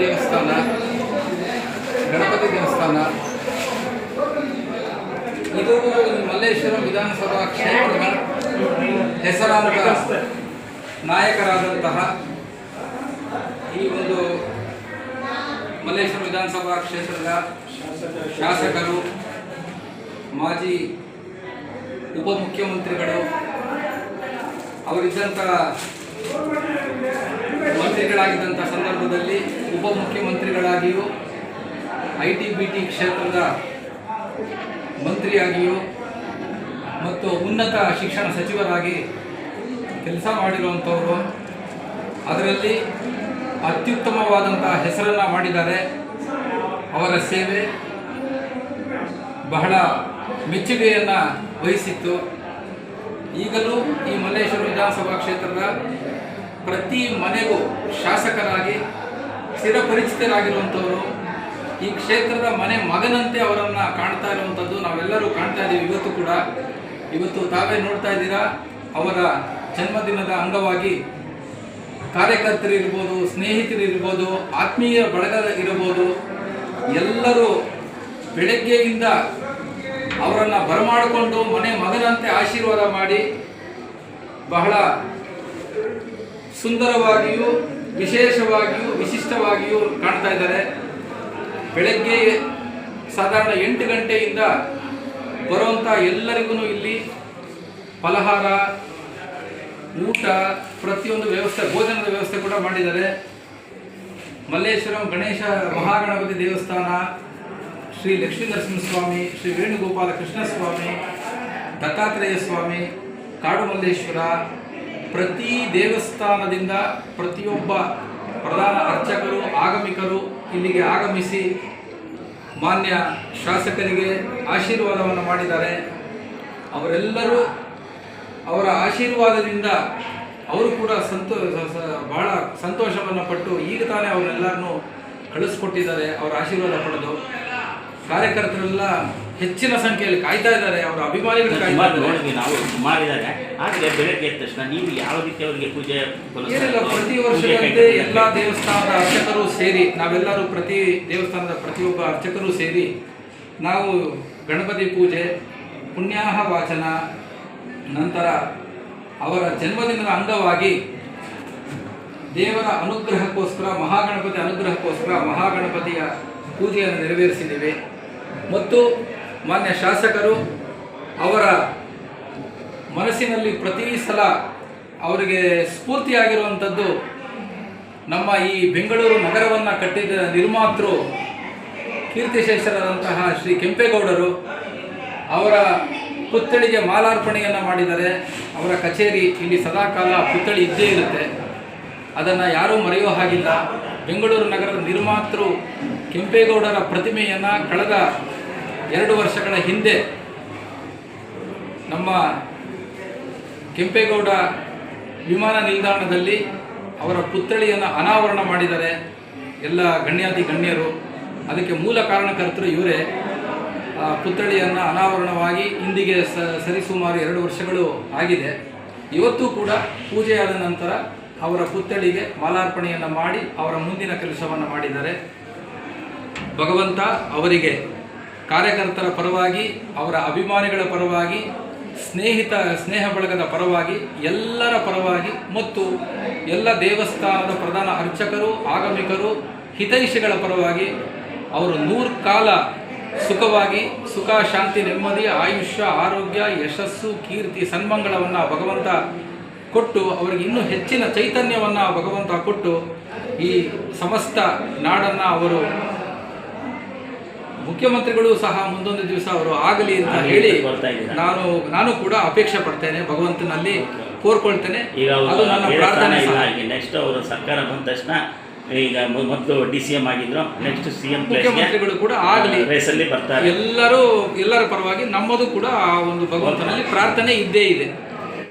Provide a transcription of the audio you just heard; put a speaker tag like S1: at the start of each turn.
S1: ದೇವಸ್ಥಾನ, ಗಣಪತಿ ದೇವಸ್ಥಾನ. ಇದು ಮಲ್ಲೇಶ್ವರ ವಿಧಾನಸಭಾ ಕ್ಷೇತ್ರದ ಹೆಸರಾಂತ ನಾಯಕರಾದಂತಹ ಈ ಒಂದು ಮಲ್ಲೇಶ್ವರ ವಿಧಾನಸಭಾ ಕ್ಷೇತ್ರದ ಶಾಸಕರು, ಮಾಜಿ ಉಪಮುಖ್ಯಮಂತ್ರಿಗಳು ಅವರಿದ್ದಂಥ ಮಂತ್ರಿಗಳಾಗಿದ್ದಂಥ ಸಂದರ್ಭದಲ್ಲಿ ಉಪಮುಖ್ಯಮಂತ್ರಿಗಳಾಗಿಯೂ, ಐ ಟಿ ಬಿ ಟಿ ಕ್ಷೇತ್ರದ ಮಂತ್ರಿಯಾಗಿಯೂ ಮತ್ತು ಉನ್ನತ ಶಿಕ್ಷಣ ಸಚಿವರಾಗಿ ಕೆಲಸ ಮಾಡಿರುವಂಥವರು. ಅದರಲ್ಲಿ ಅತ್ಯುತ್ತಮವಾದಂಥ ಹೆಸರನ್ನು ಮಾಡಿದ್ದಾರೆ. ಅವರ ಸೇವೆ ಬಹಳ ಮೆಚ್ಚುಗೆಯನ್ನು ವಹಿಸಿತ್ತು. ಈಗಲೂ ಈ ಮಲ್ಲೇಶ್ವರ ವಿಧಾನಸಭಾ ಕ್ಷೇತ್ರದ ಪ್ರತಿ ಮನೆಗೂ ಶಾಸಕರಾಗಿ ಸ್ಥಿರಪರಿಚಿತರಾಗಿರುವಂಥವರು, ಈ ಕ್ಷೇತ್ರದ ಮನೆ ಮಗನಂತೆ ಅವರನ್ನು ಕಾಣ್ತಾ ಇರುವಂಥದ್ದು ನಾವೆಲ್ಲರೂ ಕಾಣ್ತಾ ಇದ್ದೀವಿ ಇವತ್ತು ಕೂಡ. ಇವತ್ತು ತಾವೇ ನೋಡ್ತಾ ಇದ್ದೀರಾ, ಅವರ ಜನ್ಮದಿನದ ಅಂಗವಾಗಿ ಕಾರ್ಯಕರ್ತರು ಇರ್ಬೋದು, ಸ್ನೇಹಿತರು ಇರ್ಬೋದು, ಆತ್ಮೀಯ ಬಳಗ ಇರಬಹುದು ಎಲ್ಲರೂ ಬೆಳಗ್ಗೆಯಿಂದ ಅವರನ್ನು ಬರಮಾಡಿಕೊಂಡು ಮನೆ ಮಗನಂತೆ ಆಶೀರ್ವಾದ ಮಾಡಿ ಬಹಳ ಸುಂದರವಾಗಿಯೂ ವಿಶೇಷವಾಗಿಯೂ ವಿಶಿಷ್ಟವಾಗಿಯೂ ಕಾಣ್ತಾ ಇದ್ದಾರೆ. ಬೆಳಗ್ಗೆ ಸಾಧಾರಣ ಎಂಟು ಗಂಟೆಯಿಂದ ಬರುವಂಥ ಎಲ್ಲರಿಗೂ ಇಲ್ಲಿ ಫಲಹಾರ, ಊಟ, ಪ್ರತಿಯೊಂದು ವ್ಯವಸ್ಥೆ, ಭೋಜನದ ವ್ಯವಸ್ಥೆ ಕೂಡ ಮಾಡಿದ್ದಾರೆ. ಮಲ್ಲೇಶ್ವರಂ, ಗಣೇಶ ಮಹಾಗಣಪತಿ ದೇವಸ್ಥಾನ, ಶ್ರೀ ಲಕ್ಷ್ಮೀ ನರಸಿಂಹಸ್ವಾಮಿ ಶ್ರೀ ವೇಣುಗೋಪಾಲ ಕೃಷ್ಣಸ್ವಾಮಿ, ದತ್ತಾತ್ರೇಯ ಸ್ವಾಮಿ, ಕಾಡು ಮಲ್ಲೇಶ್ವರ ಪ್ರತಿ ದೇವಸ್ಥಾನದಿಂದ ಪ್ರತಿಯೊಬ್ಬ ಪ್ರಧಾನ ಅರ್ಚಕರು, ಆಗಮಿಕರು ಇಲ್ಲಿಗೆ ಆಗಮಿಸಿ ಮಾನ್ಯ ಶಾಸಕರಿಗೆ ಆಶೀರ್ವಾದವನ್ನು ಮಾಡಿದ್ದಾರೆ. ಅವರೆಲ್ಲರೂ ಅವರ ಆಶೀರ್ವಾದದಿಂದ ಅವರು ಕೂಡ ಸಂತೋ ಬಹಳ ಸಂತೋಷವನ್ನು ಪಟ್ಟು ಈಗ ತಾನೇ ಅವರೆಲ್ಲರನ್ನು ಕಳಿಸ್ಕೊಟ್ಟಿದ್ದಾರೆ, ಅವರ ಆಶೀರ್ವಾದ ಪಡೆದು. ಕಾರ್ಯಕರ್ತರೆಲ್ಲ ಹೆಚ್ಚಿನ ಸಂಖ್ಯೆಯಲ್ಲಿ ಕಾಯ್ತಾ ಇದ್ದಾರೆ ಅವರ ಅಭಿಮಾನಿಗಳು ಕಾಯ್ತಾ ಇದ್ದಾರೆ.
S2: ನಾವು ಸುಮಾರಿದ್ದಾರೆ ಆದರೆ ಬೆಳಗ್ಗೆ ಎದ್ದ ತಕ್ಷಣ ನೀವು ಯಾವ ರೀತಿ ಅವರಿಗೆ ಪೂಜೆ
S1: ಏನಿಲ್ಲ ಪ್ರತಿ ವರ್ಷದಂತೆ ಎಲ್ಲ ದೇವಸ್ಥಾನದ ಅರ್ಚಕರು ಸೇರಿ ನಾವೆಲ್ಲರೂ ಪ್ರತಿ ದೇವಸ್ಥಾನದ ಪ್ರತಿಯೊಬ್ಬ ಅರ್ಚಕರು ಸೇರಿ ನಾವು ಗಣಪತಿ ಪೂಜೆ ಪುಣ್ಯಾಹ ವಾಚನ ನಂತರ ಅವರ ಜನ್ಮದಿನದ ಅಂಗವಾಗಿ ದೇವರ ಅನುಗ್ರಹಕ್ಕೋಸ್ಕರ ಮಹಾಗಣಪತಿ ಅನುಗ್ರಹಕ್ಕೋಸ್ಕರ ಮಹಾಗಣಪತಿಯ ಪೂಜೆಯನ್ನು ನೆರವೇರಿಸಿದ್ದೇವೆ. ಮತ್ತು ಮಾನ್ಯ ಶಾಸಕರು, ಅವರ ಮನಸ್ಸಿನಲ್ಲಿ ಪ್ರತಿ ಸಲ ಅವರಿಗೆ ಸ್ಫೂರ್ತಿಯಾಗಿರುವಂಥದ್ದು ನಮ್ಮ ಈ ಬೆಂಗಳೂರು ನಗರವನ್ನು ಕಟ್ಟಿದ ನಿರ್ಮಾತೃ ಕೀರ್ತಿಶೇಷರಾದಂತಹ ಶ್ರೀ ಕೆಂಪೇಗೌಡರು, ಅವರ ಪುತ್ಥಳಿಗೆ ಮಾಲಾರ್ಪಣೆಯನ್ನು ಮಾಡಿದರೆ ಅವರ ಕಚೇರಿ ಇಲ್ಲಿ ಸದಾಕಾಲ ಪುತ್ಥಳಿ ಇದ್ದೇ ಇರುತ್ತೆ. ಅದನ್ನು ಯಾರೂ ಮರೆಯೋ ಹಾಗಿಲ್ಲ. ಬೆಂಗಳೂರು ನಗರದ ನಿರ್ಮಾತೃ ಕೆಂಪೇಗೌಡರ ಪ್ರತಿಮೆಯನ್ನು ಕಳೆದ ಎರಡು ವರ್ಷಗಳ ಹಿಂದೆ ನಮ್ಮ ಕೆಂಪೇಗೌಡ ವಿಮಾನ ನಿಲ್ದಾಣದಲ್ಲಿ ಅವರ ಪುತ್ಥಳಿಯನ್ನು ಅನಾವರಣ ಮಾಡಿದ್ದಾರೆ ಎಲ್ಲ ಗಣ್ಯಾತಿ ಗಣ್ಯರು, ಅದಕ್ಕೆ ಮೂಲ ಕಾರಣಕರ್ತರು ಇವರೇ. ಆ ಪುತ್ಥಳಿಯನ್ನು ಅನಾವರಣವಾಗಿ ಇಂದಿಗೆ ಸರಿಸುಮಾರು ಎರಡು ವರ್ಷಗಳು ಆಗಿದೆ. ಇವತ್ತು ಕೂಡ ಪೂಜೆಯಾದ ನಂತರ ಅವರ ಪುತ್ಥಳಿಗೆ ಮಾಲಾರ್ಪಣೆಯನ್ನು ಮಾಡಿ ಅವರ ಮುಂದಿನ ಕೆಲಸವನ್ನು ಮಾಡಿದ್ದಾರೆ. ಭಗವಂತ ಅವರಿಗೆ ಕಾರ್ಯಕರ್ತರ ಪರವಾಗಿ, ಅವರ ಅಭಿಮಾನಿಗಳ ಪರವಾಗಿ, ಸ್ನೇಹಿತ, ಸ್ನೇಹ ಬಳಗದ ಪರವಾಗಿ, ಎಲ್ಲರ ಪರವಾಗಿ ಮತ್ತು ಎಲ್ಲ ದೇವಸ್ಥಾನದ ಪ್ರಧಾನ ಅರ್ಚಕರು, ಆಗಮಿಕರು, ಹಿತೈಷಿಗಳ ಪರವಾಗಿ ಅವರು ನೂರು ಕಾಲ ಸುಖವಾಗಿ, ಸುಖ, ಶಾಂತಿ, ನೆಮ್ಮದಿ, ಆಯುಷ್ಯ, ಆರೋಗ್ಯ, ಯಶಸ್ಸು, ಕೀರ್ತಿ, ಸನ್ಮಂಗಳವನ್ನು ಭಗವಂತ ಕೊಟ್ಟು, ಅವರಿಗೆ ಇನ್ನೂ ಹೆಚ್ಚಿನ ಚೈತನ್ಯವನ್ನು ಭಗವಂತ ಕೊಟ್ಟು ಈ ಸಮಸ್ತ ನಾಡನ್ನು ಅವರು ಮುಖ್ಯಮಂತ್ರಿಗಳು ಸಹ ಮುಂದೊಂದು ದಿವಸ ಅವರು ಆಗಲಿ ಅಂತ ಹೇಳಿ ನಾನು ನಾನು ಕೂಡ ಅಪೇಕ್ಷೆ ಪಡ್ತೇನೆ ಭಗವಂತನಲ್ಲಿ ಕೋರ್ಕೊಳ್ತೇನೆ. ಅದು ನನ್ನ ಪ್ರಾರ್ಥನೆ
S2: ನೆಕ್ಸ್ಟ್ ಅವರು ಸರ್ಕಾರ ಬಂದ ತಕ್ಷಣ ಈಗ ಮೊದಲು ಡಿ ಸಿ ಎಂ ಆಗಿದ್ರು ನೆಕ್ಸ್ಟ್ ಸಿ ಎಂ
S1: ಮುಖ್ಯಮಂತ್ರಿಗಳು ಕೂಡ ಆಗಲಿ.
S2: ರೇಸಲ್ಲಿ ಬರ್ತಾರೆ.
S1: ಎಲ್ಲರೂ ಎಲ್ಲರ ಪರವಾಗಿ ನಮ್ಮದು ಕೂಡ ಆ ಒಂದು ಭಗವಂತನಲ್ಲಿ ಪ್ರಾರ್ಥನೆ ಇದ್ದೇ ಇದೆ.